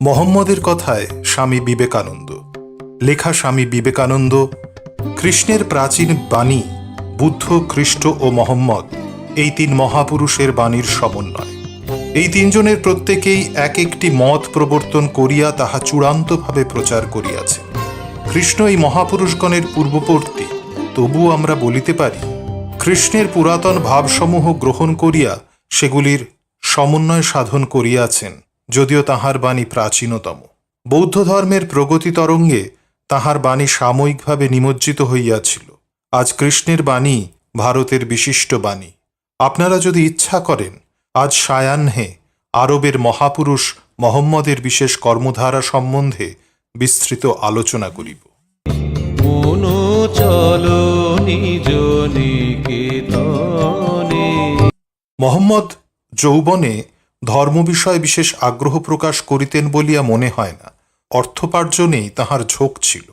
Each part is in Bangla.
মোহাম্মদের কথায় স্বামী বিবেকানন্দ। লেখা স্বামী বিবেকানন্দ, কৃষ্ণের প্রাচীন বাণী, বুদ্ধ খ্রিস্ট ও মোহাম্মদ, এই তিন মহাপুরুষের বাণীর সমন্বয়। এই তিনজনের প্রত্যেকেই এক একটি মত প্রবর্তন করিয়া তাহা চূড়ান্তভাবে প্রচার করিয়াছে। কৃষ্ণ এই মহাপুরুষগণের পূর্ববর্তী তবু আমরা বলিতে পারি, কৃষ্ণের পুরাতন ভাবসমূহ গ্রহণ করিয়া সেগুলির সমন্বয় সাধন করিয়াছেন। যদিও তাহার বাণী প্রাচীনতম। বৌদ্ধ ধর্মের প্রগতি তরঙ্গে তাহার বাণী সাময়িকভাবে নিমজ্জিত হইয়াছিল। আজ কৃষ্ণের বাণী ভারতের বিশিষ্ট বাণী। আপনারা যদি ইচ্ছা করেন আজ সায়াহ্নে আরবের মহাপুরুষ মোহাম্মদের বিশেষ কর্মধারা সম্বন্ধে বিস্তৃত আলোচনা করিব। মোহাম্মদ যৌবনে ধর্ম বিষয়ে বিশেষ আগ্রহ প্রকাশ করিতেন বলিয়া মনে হয় না। অর্থোপার্জনেই তাহার ঝোঁক ছিল।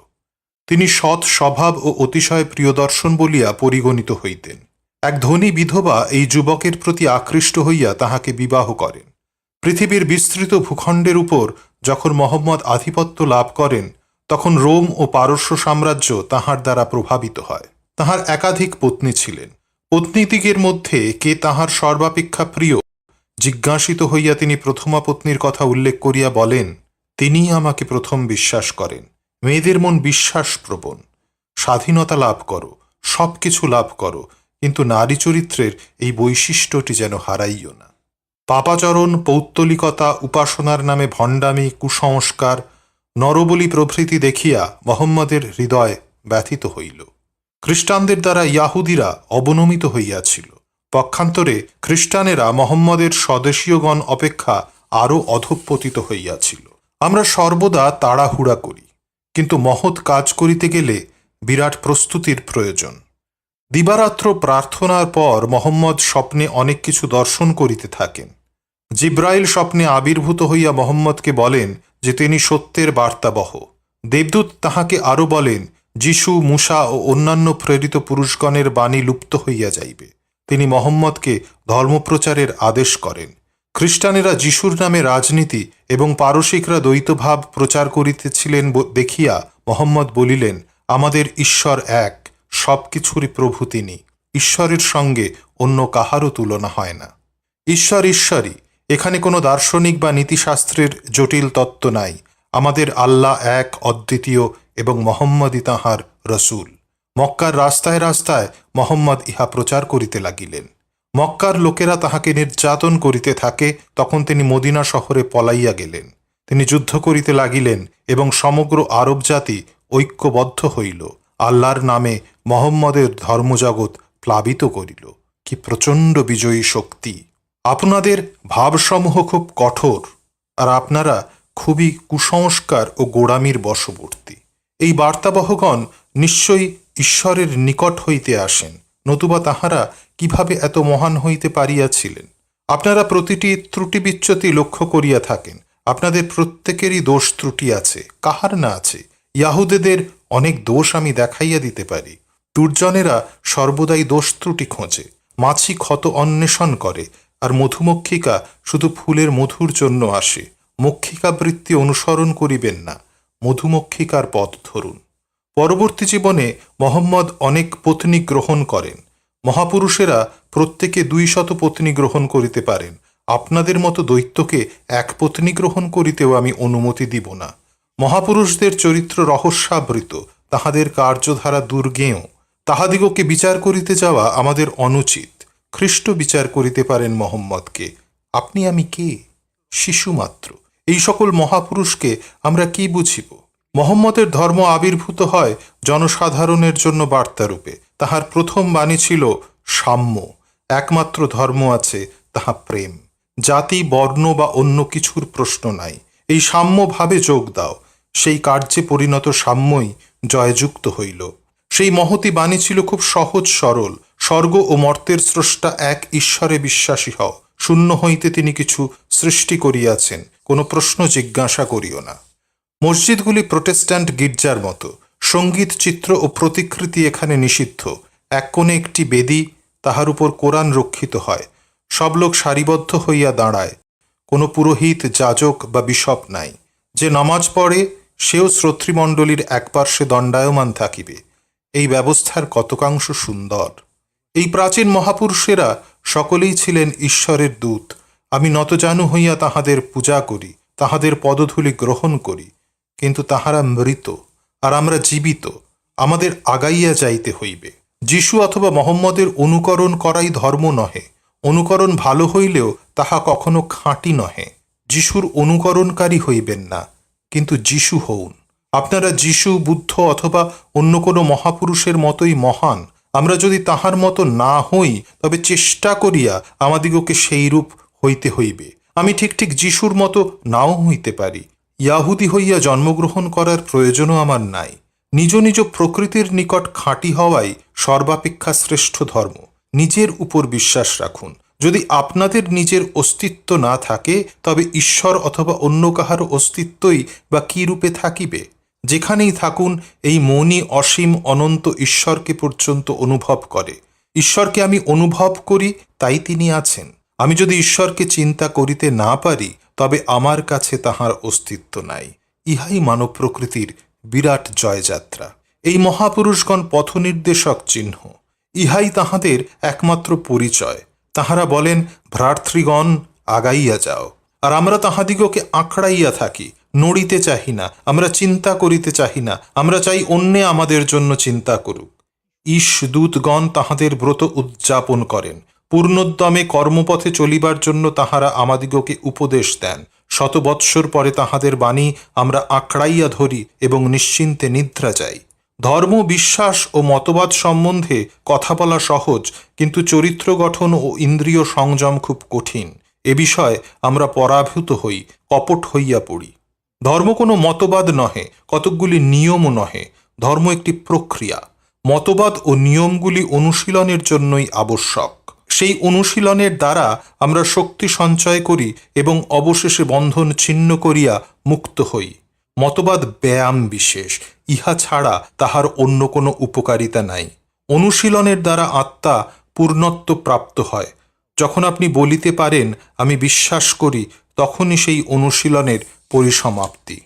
তিনি সৎ স্বভাব ও অতিশয় প্রিয়দর্শন বলিয়া পরিগণিত হইতেন। এক ধনী বিধবা এই যুবকের প্রতি আকৃষ্ট হইয়া তাহাকে বিবাহ করেন। পৃথিবীর বিস্তৃত ভূখণ্ডের উপর যখন মোহাম্মদ আধিপত্য লাভ করেন, তখন রোম ও পারস্য সাম্রাজ্য তাহার দ্বারা প্রভাবিত হয়। তাহার একাধিক পত্নী ছিলেন। পত্নীদিগের মধ্যে কে তাহার সর্বাপেক্ষা প্রিয় জিজ্ঞাসিত হইয়া তিনি প্রথমা পত্নীর কথা উল্লেখ করিয়া বলেন, তিনিই আমাকে প্রথম বিশ্বাস করেন। মেয়েদের মন বিশ্বাস প্রবণ স্বাধীনতা লাভ করো সব কিছু লাভ করো, কিন্তু নারী চরিত্রের এই বৈশিষ্ট্যটি যেন হারাইও না। পাপাচরণ, পৌত্তলিকতা, উপাসনার নামে ভণ্ডামি, কুসংস্কার, নরবলি প্রভৃতি দেখিয়া মোহাম্মদের হৃদয় ব্যথিত হইল। খ্রিস্টানদের দ্বারা ইয়াহুদিরা অবনমিত হইয়াছিল। পক্ষান্তরে খ্রিস্টানেরা মোহাম্মদের স্বদেশীয়গণ অপেক্ষা আরও অধঃপতিত হইয়াছিল। আমরা সর্বদা তাড়াহুড়া করি, কিন্তু মহৎ কাজ করিতে গেলে বিরাট প্রস্তুতির প্রয়োজন। দিবারাত্র প্রার্থনার পর মোহাম্মদ স্বপ্নে অনেক কিছু দর্শন করিতে থাকেন। জিব্রাইল স্বপ্নে আবির্ভূত হইয়া মোহাম্মদকে বলেন যে তিনি সত্যের বার্তাবহ। দেবদূত তাহাকে আরও বলেন, যিশু, মুসা ও অন্যান্য প্রেরিত পুরুষগণের বাণী লুপ্ত হইয়া যাইবে। তিনি মোহাম্মদকে ধর্মপ্রচারের আদেশ করেন। খ্রিস্টানেরা যিশুর নামে রাজনীতি এবং পারসিকরা দ্বৈতভাব প্রচার করিতেছিলেন দেখিয়া মোহাম্মদ বলিলেন, আমাদের ঈশ্বর এক সব কিছুরই প্রভু তিনি। ঈশ্বরের সঙ্গে অন্য কাহারও তুলনা হয় না। ঈশ্বর ঈশ্বরই, এখানে কোনো দার্শনিক বা নীতিশাস্ত্রের জটিল তত্ত্ব নাই। আমাদের আল্লাহ এক, অদ্বিতীয় এবং মোহাম্মদই তাঁহার রসুল। মক্কার রাস্তায় রাস্তায় মোহাম্মদ ইহা প্রচার করিতে লাগিলেন। মক্কার লোকেরা তাহাকে নির্যাতন করিতে থাকে, তখন তিনি মদিনা শহরে পলাইয়া গেলেন। তিনি যুদ্ধ করিতে লাগিলেন এবং সমগ্র আরব জাতি ঐক্যবদ্ধ হইল। আল্লাহর নামে মোহাম্মদের ধর্মজগৎ প্লাবিত করিল। কি প্রচণ্ড বিজয়ী শক্তি। আপনাদের ভাবসমূহ খুব কঠোর, আর আপনারা খুবই কুসংস্কার ও গোড়ামির বশবর্তী। এই বার্তাবহগণ নিশ্চয়ই ঈশ্বরের নিকট হইতে আসেন, নতুবা তাহারা কীভাবে এত মহান হইতে পারিয়াছিলেন? আপনারা প্রতিটি ত্রুটি বিচ্যুতি লক্ষ্য করিয়া থাকেন, আপনাদের প্রত্যেকেরই দোষ ত্রুটি আছে, কাহার না আছে, ইয়াহুদেদের অনেক দোষ আমি দেখাইয়া দিতে পারি। দুর্জনেরা সর্বদাই দোষ ত্রুটি খোঁজে, মাছি ক্ষত অন্বেষণ করে, আর মধুমক্ষিকা শুধু ফুলের মধুর জন্য আসে মক্ষিকা বৃত্তি অনুসরণ করিবেন না, মধুমক্ষিকার পথ ধরুন। পরবর্তী জীবনে মোহাম্মদ অনেক পত্নী গ্রহণ করেন। মহাপুরুষেরা প্রত্যেকে দুই শত পত্নী গ্রহণ করিতে পারেন। আপনাদের মতো দৈত্যকে এক পত্নী গ্রহণ করিতেও আমি অনুমতি দিব না। মহাপুরুষদের চরিত্র রহস্যাবৃত, তাহাদের কার্যধারা দুর্গেয়। তাহাদিগকে বিচার করিতে যাওয়া আমাদের অনুচিত। খ্রিস্ট বিচার করিতে পারেন মোহাম্মদকে। আপনি আমি কে? শিশু মাত্র। এই সকল মহাপুরুষকে আমরা কি বুঝিব? মোহাম্মদের ধর্ম আবির্ভূত হয় জনসাধারণের জন্য বার্তারূপে। তাহার প্রথম বাণী ছিল সাম্য। একমাত্র ধর্ম আছে তাহা প্রেম। জাতি, বর্ণ বা অন্য কিছুর প্রশ্ন নাই। এই সাম্যভাবে যোগ দাও। সেই কার্যে পরিণত সাম্যই জয়যুক্ত হইল। সেই মহতি বাণী ছিল খুব সহজ, সরল। স্বর্গ ও মর্তের স্রষ্টা এক ঈশ্বরে বিশ্বাসী হও। শূন্য হইতে তিনি কিছু সৃষ্টি করিয়াছেন। কোনো প্রশ্ন জিজ্ঞাসা করিও না। মসজিদগুলি প্রোটেস্ট্যান্ট গির্জার মতো। সংগীত, চিত্র ও প্রতিকৃতি এখানে নিষিদ্ধ। এক কোণে একটি বেদি, তাহার উপর কোরআন রক্ষিত হয়। সব লোক সারিবদ্ধ হইয়া দাঁড়ায়। কোনো পুরোহিত, যাজক বা বিশপ নাই। যে নামাজ পড়ে, সেও শ্রোতৃমণ্ডলীর একপার্শ্বে দণ্ডায়মান থাকিবে। এই ব্যবস্থার কতকাংশ সুন্দর। এই প্রাচীন মহাপুরুষেরা সকলেই ছিলেন ঈশ্বরের দূত। আমি নতজানু হইয়া তাহাদের পূজা করি, তাহাদের পদধূলি গ্রহণ করি। কিন্তু তাহারা মৃত, আর আমরা জীবিত। আমাদের আগাইয়া যাইতে হইবে। যিশু অথবা মোহাম্মদের অনুকরণ করাই ধর্ম নহে। অনুকরণ ভালো হইলেও তাহা কখনো খাঁটি নহে। যিশুর অনুকরণকারী হইবেন না, কিন্তু যিশু হউন। আপনারা যিশু, বুদ্ধ অথবা অন্য কোনো মহাপুরুষের মতোই মহান। আমরা যদি তাহার মতো না হই, তবে চেষ্টা করিয়া আমাদিগকে সেই রূপ হইতে হইবে। আমি ঠিক ঠিক যিশুর মতো নাও হইতে পারি। ইয়াহুদি হইয়া জন্মগ্রহণ করার প্রয়োজনও আমার নাই। নিজ নিজ প্রকৃতির নিকট খাঁটি হওয়াই সর্বাপেক্ষা শ্রেষ্ঠ ধর্ম। নিজের উপর বিশ্বাস রাখুন। যদি আপনাদের নিজের অস্তিত্ব না থাকে, তবে ঈশ্বর অথবা অন্য কাহার অস্তিত্বই বা কী রূপে থাকিবে? যেখানেই থাকুন, এই মৌনী অসীম অনন্ত ঈশ্বরকে পর্যন্ত অনুভব করে। ঈশ্বরকে আমি অনুভব করি, তাই তিনি আছেন। আমি যদি ঈশ্বরকে চিন্তা করিতে না পারি তবে আমার কাছে তাহার অস্তিত্ব নাই। ইহাই মানব প্রকৃতির বিরাট জয়যাত্রা। এই মহাপুরুষগণ পথনির্দেশক চিহ্ন। ইহাই তাহাদের একমাত্র পরিচয়। তাহারা বলেন, ভ্রাতৃগণ, আগাইয়া যাও। আর আমরা তাহাদিগকে আঁকড়াইয়া থাকি, নড়িতে চাহি না, আমরা চিন্তা করিতে চাহি না, আমরা চাই অন্যে আমাদের জন্য চিন্তা করুক। ঈশ দূতগণ তাহাদের ব্রত উদযাপন করেন। পূর্ণোদ্যমে কর্মপথে চলিবার জন্য তাহারা আমাদিগকে উপদেশ দেন। শত বৎসর পরে তাহাদের বাণী আমরা আঁকড়াইয়া ধরি এবং নিশ্চিন্তে নিদ্রা যাই। ধর্ম, বিশ্বাস ও মতবাদ সম্বন্ধে কথা বলা সহজ, কিন্তু চরিত্র গঠন ও ইন্দ্রিয় সংযম খুব কঠিন। এ বিষয়ে আমরা পরাভূত হই, কপট হইয়া পড়ি। ধর্ম কোনো মতবাদ নহে, কতকগুলি নিয়মও নহে। ধর্ম একটি প্রক্রিয়া। মতবাদ ও নিয়মগুলি অনুশীলনের জন্যই আবশ্যক। সেই অনুশীলনের দ্বারা আমরা শক্তি সঞ্চয় করি এবং অবশেষে বন্ধন ছিন্ন করিয়া মুক্ত হই। মতবাদ ব্যায়াম বিশেষ, ইহা ছাড়া তাহার অন্য কোনো উপকারিতা নাই। অনুশীলনের দ্বারা আত্মা পূর্ণত্ব প্রাপ্ত হয়। যখন আপনি বলিতে পারেন, আমি বিশ্বাস করি, তখনই সেই অনুশীলনের পরিসমাপ্তি।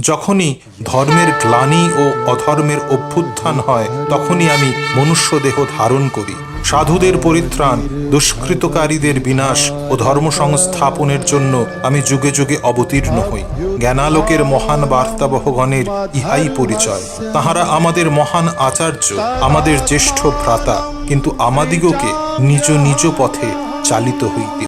যখনই ধর্মের গ্লানি ও অধর্মের অভ্যুত্থান হয়, তখনই আমি মনুষ্য দেহ ধারণ করি। সাধুদের পরিত্রাণ, দুষ্কৃতকারীদের বিনাশ ও ধর্ম সংস্থাপনের জন্য আমি যুগে যুগে অবতীর্ণ হই। জ্ঞানালোকের মহান বার্তাবহগণের ইহাই পরিচয়। তাহারা আমাদের মহান আচার্য, আমাদের জ্যেষ্ঠ ভ্রাতা, কিন্তু আমাদিগকে নিজ নিজ পথে চালিত হইতে